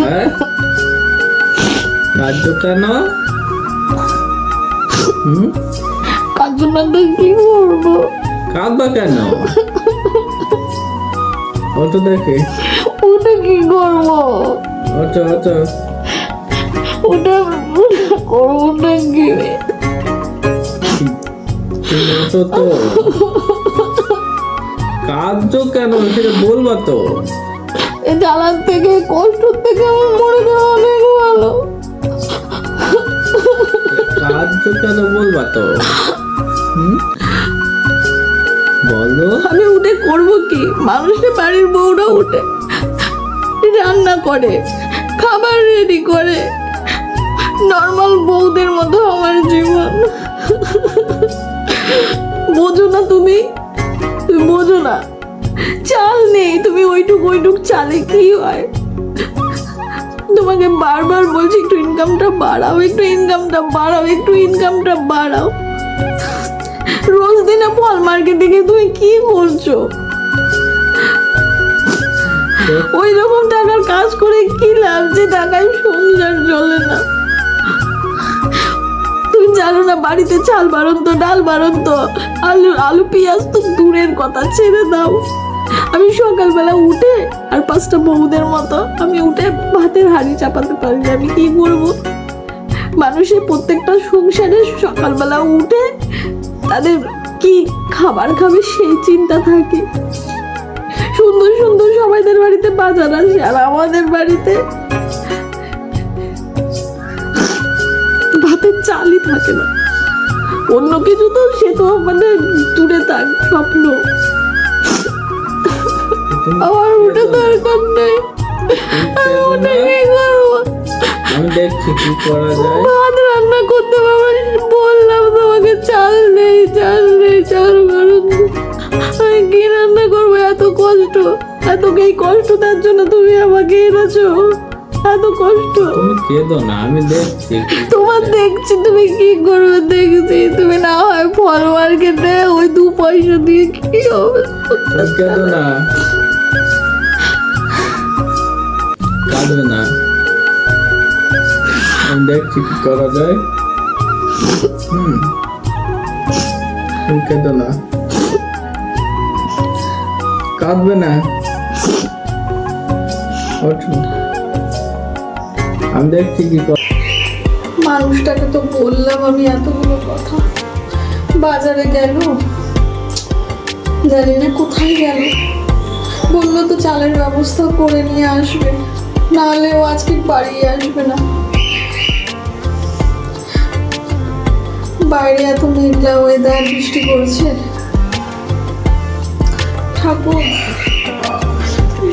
হ্যাঁ? কেন কাজু না তো কি করব? কাঁদবা কেন? অত দেখে। ওটা কি করব? ওটা নাকি তুমি তো। কাঁদছো কেন? সেটা বলবা তো। এই জ্বালার থেকে কষ্ট থেকে আমার মরে যাওয়া অনেক ভালো। কাঁদছো কেন বলবা তো? বলো। আমি উঠে করব কি? মানুষের বাড়ির বউরা উঠে রান্না করে খাবার রেডি করে। নর্মাল বউদের মতো আমার জীবন। বোঝো না তুমি? তুমি বোঝো না? চাল নেই, তুমি ওইটুক ওইটুক চালে কি হয়। তোমাকে বারবার বলছি, একটু ইনকামটা বাড়াও, একটু ইনকামটা বাড়াও, একটু ইনকামটা বাড়াও। রোজ দিনে ফল মার্কেটে গিয়ে তুমি কি করছ ওই রকম টাকার কাজ করে কি লাভ যে টাকায় সংসার চলে না? তুমি জানো না, বাড়িতে চাল বারণ তো ডাল বারণ তো আলু আলু, পেঁয়াজ তো দূরের কথা, ছেড়ে দাও। আমি সকালবেলা উঠে আর পাঁচটা বউদের মতো আমি উঠে ভাতের হাঁড়ি চাপাতে পারি আমি কি করব? মানুষের প্রত্যেকটা সংসারে সকালবেলা উঠে তাদের কি খাবার খাবে সেই চিন্তা থাকে। সুন্দর সুন্দর সবাইদের বাড়িতে বাজার আসে আর আমাদের বাড়িতে ভাতের চালই থাকে না। অন্য কিছু তো সে তো মানে দূরে থাক, স্বপ্ন। আমার ওটা দরকার নেই। আমি ওটা কি করব? আমি দেখছি কি করা যায়। ভাত রান্না করতে পারব বললাম তোমাকে চাল নেই চাল নেই চাল করুন আমি কি রান্না করব? এত কষ্ট। এত এই কষ্ট? তার জন্য তুমি আমাকে এনেছো। এত কষ্ট। তুমি কেঁদো না আমি দেখছি। তোমার দেখছি তুমি কি করবে? দেখছি। তুমি না হয় ফল মার্কেটে ওই দু পয়সা দিয়ে কি হবে? কেঁদো না। কাঁদবে না। আমি দেখছি কি করা যায়। হুম। কেঁদো না। কাঁদবে না। আমি দেখছি কি মানুষটাকে তো বললাম আমি এতগুলো কথা। বাজারে গেল। জানি না কোথায় গেল। বলল তো চালের ব্যবস্থা করে নিয়ে আসবে। নাহলে ও আজকে বাড়ি আসবে না। বাইরে এত মেঘলা ওয়েদার বৃষ্টি পড়ছে। ঠাকুর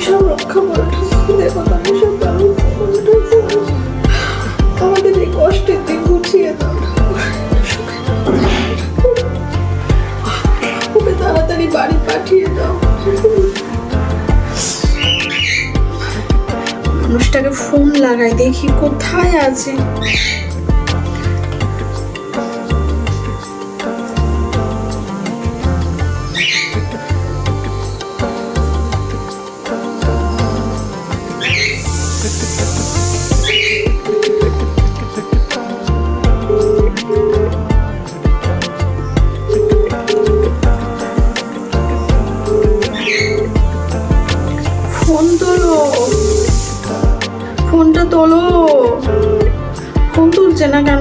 সব রক্ষা করো ফোন লাগাই দেখি কোথায় আছে।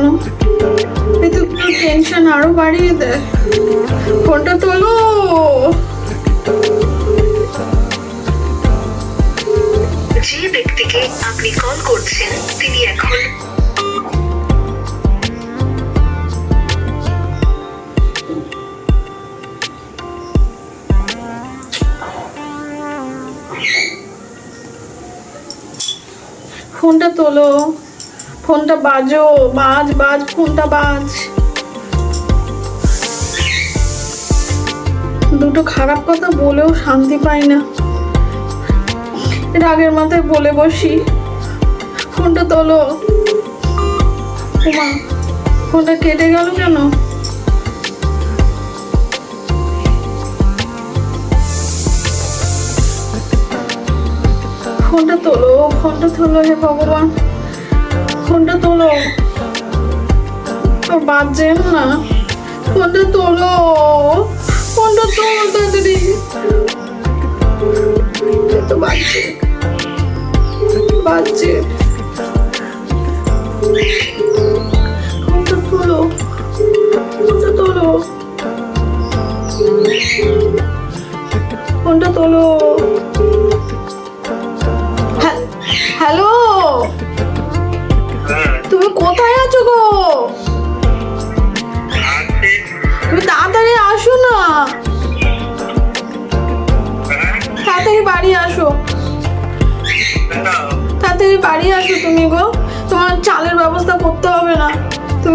কেন টেনশন আরও বাড়িয়ে দেয় ফোনটা তোলো। যে ব্যক্তিকে আপনি কল করছেন তিনি এখন ফোনটা তোলো। ফোনটা বাজো, বাজ বাজ, ফোনটা বাজ। দুটো খারাপ কথা বলেও শান্তি পাই না। রাগের মাথায় বলে বসি, ফোনটা তোলো। উমা, ফোনটা কেটে গেল কেন? ফোনটা তোলো ফোনটা তোলো হে ভগবান। ফোনটা তোলো। আর বাজছেন না। ফোনটা তোলো। ফোনটা তোলো তাড়াতাড়ি। তো বাজছে বাজছে ফোনটা তোলো। ফোনটা তোলো। ফোনটা তোলো।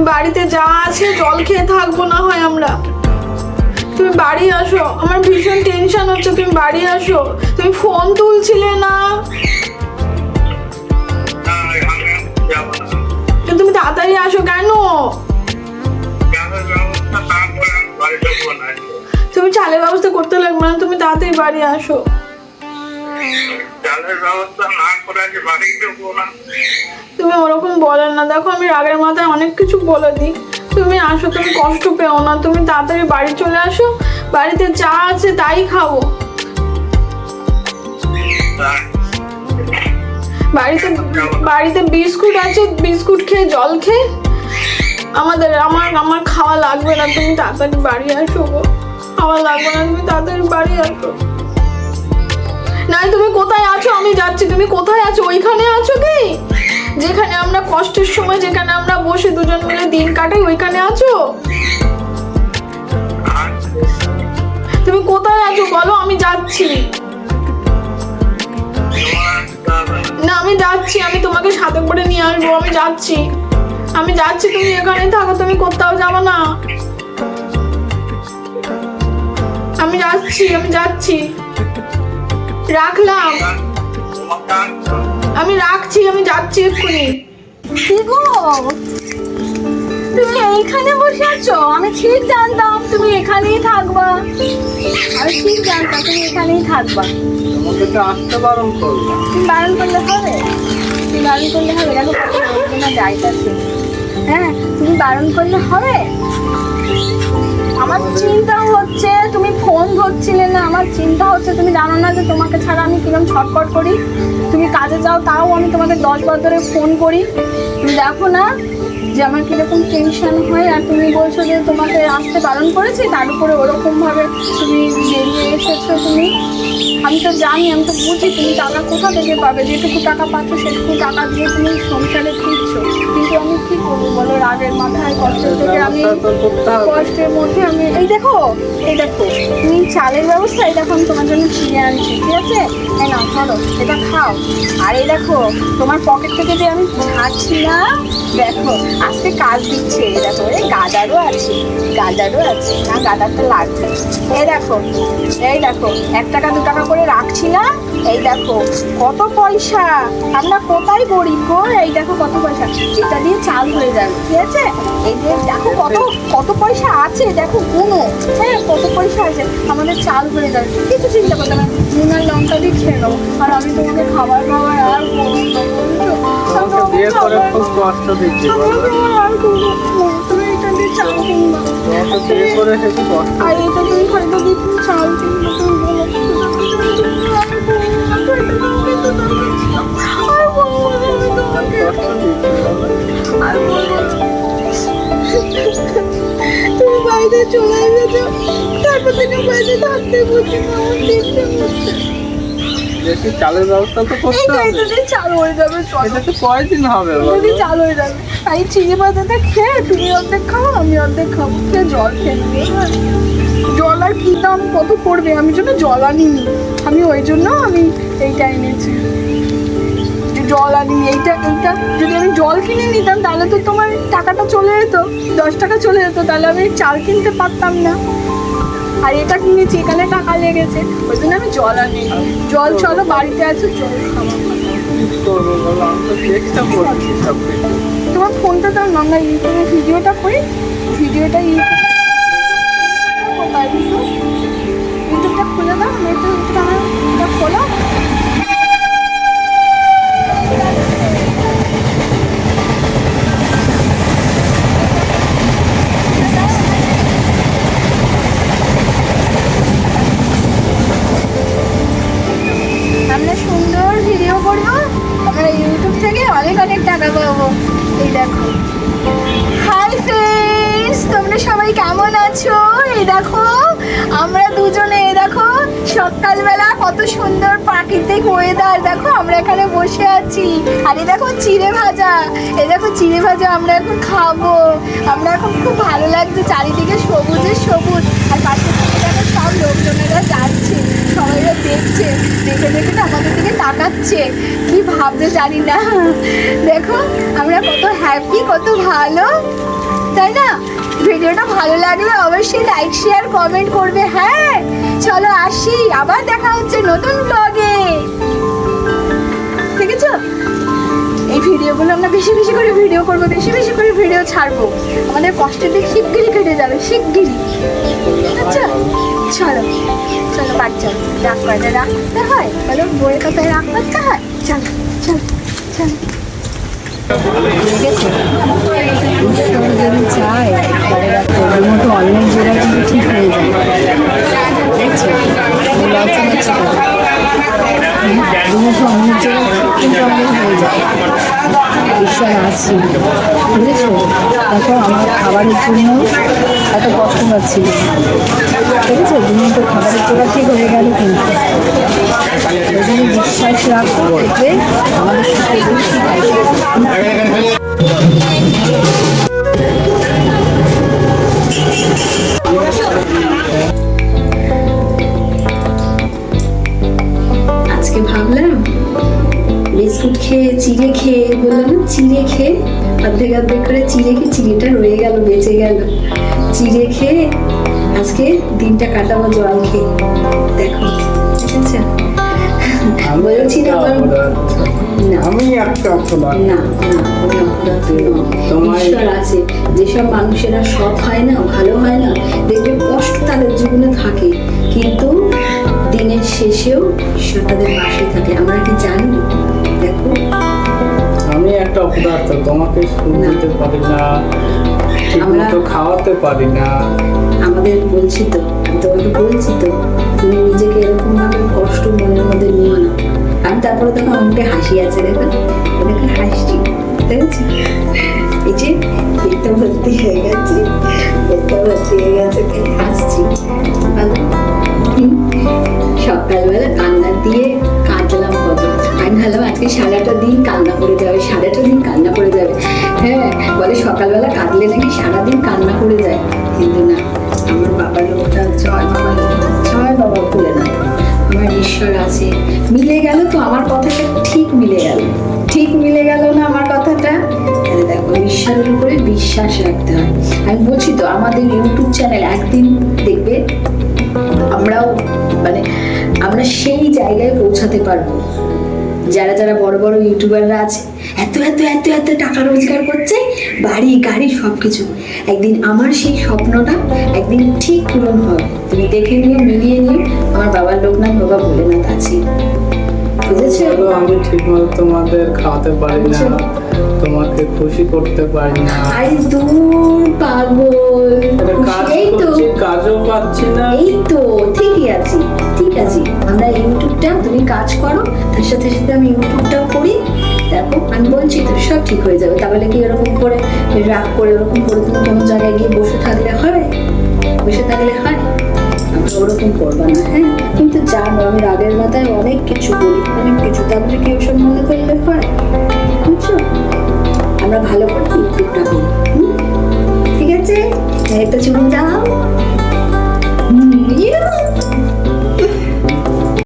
বাড়িতে যা আছে, জল খেয়ে থাকব না হয় আমরা। তুমি বাড়ি আসো, আমার ভীষণ টেনশন হচ্ছে, তুমি বাড়ি আসো। তুমি ফোন তুলছিলে না। তুমি তাড়াতাড়ি আসো কেন? তুমি চালের ব্যবস্থা করতে লাগবে না, তুমি তাড়াতাড়ি বাড়ি আসো। তুমি ওরকম বলেন না। দেখো, আমি রাগের মাথায় অনেক কিছু বলে দিই। তুমি আসো, তুমি কষ্ট পেও না। তুমি তাড়াতাড়ি বাড়ি চলে আসো। বাড়িতে যা আছে তাই খাব। বাড়িতে বাড়িতে বিস্কুট আছে, বিস্কুট খেয়ে, জল খেয়ে। আমাদের, আমার আমার খাওয়া লাগবে না। তুমি তাড়াতাড়ি বাড়ি আসো গো। খাওয়া লাগবে না, তুমি তাড়াতাড়ি বাড়ি আসো। নাই, তুমি কোথায় আছো? আমি যাচ্ছি। তুমি কোথায় আছো? ওইখানে আছো কি? যেখানে আমরা কষ্টের সময়, যেখানে আমরা বসে দুজন মিলে দিন কাটাই, ওইখানে আছো? তুমি কোথায় আছো? বলো, আমি যাচ্ছি। না, আমি যাচ্ছি। আমি তোমাকে সাথে করে নিয়ে আসব। আমি যাচ্ছি। আমি যাচ্ছি, তুমি এখানে থাকো। তুমি কোথাও যাব না। আমি যাচ্ছি আমি যাচ্ছি। রাখলাম। আমি রাখছি, আমি যাচ্ছি এক্ষুনি। কি গো? তুমি এইখানে বসে আছো? আমি ঠিক জানতাম তুমি এখানেই থাকবা। আমি ঠিক জানতাম তুমি এখানেই থাকবা। তোমাকে তো আসতে বারণ করলাম তুমি বারণ করলে হবে? তুমি বারণ করলে হবে? দেখো লোকজনা যাইতাছে। হ্যাঁ তুমি বারণ করলে হবে? আমার চিন্তা হচ্ছে, তুমি ফোন ধরছিলে না, আমার চিন্তা হচ্ছে, তুমি জানো না যে তোমাকে ছাড়া আমি কিরম ছটফট করি। তুমি কাজে যাও, তাও আমি তোমাকে দশ বার ধরে ফোন করি। দেখো না যে আমার কীরকম টেনশন হয় আর তুমি বলছো যে তোমাকে আসতে বারণ করেছি তার উপরে ওরকম ভাবে তুমি বেরিয়ে এসেছ তুমি? আমি তো জানি আমি তো বুঝি তুমি টাকা কোথা থেকে পাবে যেটুকু টাকা পাচ্ছ সেটুকু টাকা দিয়ে তুমি সংসারে ফিরছো। কিন্তু আমি কি করব বলো রাগের মাথায় কষ্টের থেকে আমি কষ্টের মধ্যে আমি এই দেখো এই দেখো তুমি চালের ব্যবস্থা এই দেখো আমি তোমার জন্য কিনে আনছি ঠিক আছে? এই না ধরো এটা খাও। আর এই দেখো তোমার পকেট থেকে যে আমি ছাড়ছি না দেখো আজকে কাজ দিচ্ছে, এই দেখো, এই গাদারও আছে গাদারও আছে, না, গাদারটা লাগবে। এই দেখো এই দেখো, এক টাকা, দু টাকা করে রাখছি না, এই দেখো, কত পয়সা, আমরা কোথায় গরিব গো? এই দেখো কত পয়সা, এটা দিয়ে চাল হয়ে যাবে, ঠিক আছে? এই যে, দেখো কত কত পয়সা আছে, দেখো, গুনো হ্যাঁ কত পয়সা আছে, আমাদের চাল হয়ে যাবে, কিছু চিন্তা করতে না, নুন আর লঙ্কা দিয়ে খেয়ে নেব, আর আমি তোমাকে খাবার খাবার আর না, বিয়ে করে খুব কষ্ট দিচ্ছি তোমাকে বিয়ে করে কষ্ট এটা তুমি তুমি চাল কষ্ট। তুমি এসেছ। তারপর থেকে বাড়িতে থাকতে বলছি না বেশি চালের ব্যবস্থা তো করতে হবে। দিয়ে চাল হয়ে যাবে এটা তো কয়দিন হবে যদি চাল হয়ে যাবে। এই চিড়ে পাতাটা খেয়ে তুমি অর্ধেক খাও আমি অর্ধেক খাব। খেয়ে জল খেয়ে নেবে? জল আর কি দাম কত পড়বে? আমি জন্য জল আনিনি। আমি ওই জন্য আমি এইটা এনেছি। যে জল আনি এইটা এইটা। যদি আমি জল কিনে নিতাম তাহলে তো তোমার টাকাটা চলে যেত। দশ টাকা চলে যেত তাহলে আমি চাল কিনতে পারতাম না। আর এটা কিনেছি এখানে টাকা লেগেছে, ওই জন্য আমি জল আনি। জল চলো, বাড়িতে আছে, জল তোমার ফোনটা তো না, আমরা ইউটিউবে ভিডিওটা করি, ভিডিওটা ইউটিউব ইউটিউবটা খুলে দাও, আমি একটু দেখো, আমরা দুজনে এ দেখো, সকালবেলা কত সুন্দর প্রাকৃতিক ওয়েদার দেখো, আমরা এখানে বসে আছি। আর এই দেখো চিড়ে ভাজা এ দেখো চিড়ে ভাজা আমরা এখন খাব। আমরা এখন খুব ভালো লাগছে চারিদিকে সবুজের সবুজ। আর পাশে দেখো সব লোকজনেরা যাচ্ছে, সবাইরা দেখছে, দেখে দেখে তো আমাদের দিকে তাকাচ্ছে। কি ভাবছে জানি না। দেখো, আমরা কত হ্যাপি কত ভালো। তাই না? ভিডিওটা ভালো লাগলে অবশ্যই লাইক শেয়ার কমেন্ট করবে। হ্যাঁ চলো আসি। আবার দেখা হচ্ছে নতুন ব্লগে দেখেছ? এই ভিডিওগুলো আমরা বেশি বেশি করে ভিডিও করব, বেশি বেশি করে ভিডিও ছাড়বো। আমাদের কষ্টের দিক শিগগিরি কেটে যাবে শিগগিরি আচ্ছা চলো চলো বাদ চলো রাগ করে রাখতে হয়। বলো বইয়ের কথায় রাগ করতে হয়। চলো চলো চলো। যদি চায় করে রাখতে মতো অন্যের জোড়া কিন্তু ঠিক হয়ে যায়। দেখছ। লজ্জা হচ্ছে দুমুঠো অন্যের জোড়া কিন্তু আমাদের হয়ে যায়। ঈশ্বর আছে। বুঝেছ? দেখো, আমার খাবারের জন্য এত কষ্ট পাচ্ছিল দেখেছ দুমুঠো খাবারের জোড়া ঠিক হয়ে গেল কিন্তু। ওই বিশ্বাস রাখো, দেখবে আমাদের সাথে ঠিক আছে ভাবলাম বিস্কুট খেয়ে চিড়ে খেয়ে বললাম না চিড়ে খেয়ে। অর্ধেক অর্ধেক করে চিড়ে খেয়ে চিড়েটা রয়ে গেল বেঁচে গেল। চিড়ে খেয়ে আজকে দিনটা কাটাবো জল খেয়ে। দেখো ঠিক আছে বলেছিলাম না। আমি একটা অপরাধ। না না কোনো অপরাধ নয়। তোমায়- ঈশ্বর আছে। যেসব মানুষেরা সৎ হয় না ভালো হয় না দেখবে কষ্ট তাদের জীবনে থাকে। কিন্তু দিনের শেষেও ঈশ্বর তাদের পাশে থাকে। আমরা কি জানি? দেখো। আমি একটা অপদার্থ তোমাকে না। দিতে পারি না ঠিক আমরা- মতো খাওয়াতে পারি না। আমাদের বলছি তো তোমাকে বলছি তো তুমি নিজেকে এরকম ভাবে কষ্ট মনের মধ্যে নিও না। আমি তারপরে তখন আমাকে হাসি আছে দেখো। দেখো হাসছি দেখেছি এই যে পেটটা ভর্তি হয়ে গেছে পেটটা ভর্তি হয়ে গেছে হাসছি। ভালো। সকালবেলা কান্না দিয়ে কাটলাম কত আমি ভাবলাম আজকে সারাটা দিন কান্না করে যাবে, সারাটা দিন কান্না করে যাবে। হ্যাঁ বলে সকালবেলা কাঁদলে নাকি সারাদিন কান্না করে যায়। কিন্তু না, আমার বাবার লোকটা জয় বাবা জয় বাবা খুলে না। আমার ঈশ্বর আছে। মিলে গেল তো আমার কথাটা, ঠিক মিলে গেল। ঠিক মিলে গেল না আমার কথাটা? দেখো, ঈশ্বরের উপরে বিশ্বাস রাখতে হয়। আমি বলছি তো, আমাদের ইউটিউব চ্যানেল একদিন দেখবে, আমরাও মানে আমরা সেই জায়গায় পৌঁছাতে পারব। যারা যারা বড় বড় ইউটিউবাররা আছে, এত এত এত এত টাকা রোজগার করছে, বাড়ি, গাড়ি সব কিছু একদিন আমার সেই স্বপ্নটা একদিন ঠিক পূরণ হবে। তুমি দেখে নিও, মিলিয়ে নিও, আমার বাবার লোক লোকনাথ বাবা ভোলেনাথ আছে বুঝেছ আমি ঠিক মতো তোমাদের খাওয়াতে পারি না তোমাকে খুশি করতে পারি না। আরে দূর পাগল এই তো। কাজও পাচ্ছি না। এই তো ঠিকই আছি ঠিক আছে। আমরা ইউটিউবটা তুমি কাজ করো তার সাথে সাথে আমি ইউটিউবটাও করি। দেখো আমি বলছি তো সব ঠিক হয়ে যাবে। তাহলে কি এরকম করে রাগ করে ওরকম করে তুমি কোনো জায়গায় গিয়ে বসে থাকলে হবে বসে থাকলে হয়? ওরকম করবা না হ্যাঁ? কিন্তু জানো আমি রাগের মাথায় অনেক কিছু বলি অনেক কিছু। তাহলে কি ওসব মনে করলে হয়, বুঝছ? আমরা ভালো করে ইউটিউবটা করি ঠিক আছে? একটা চুমু যাও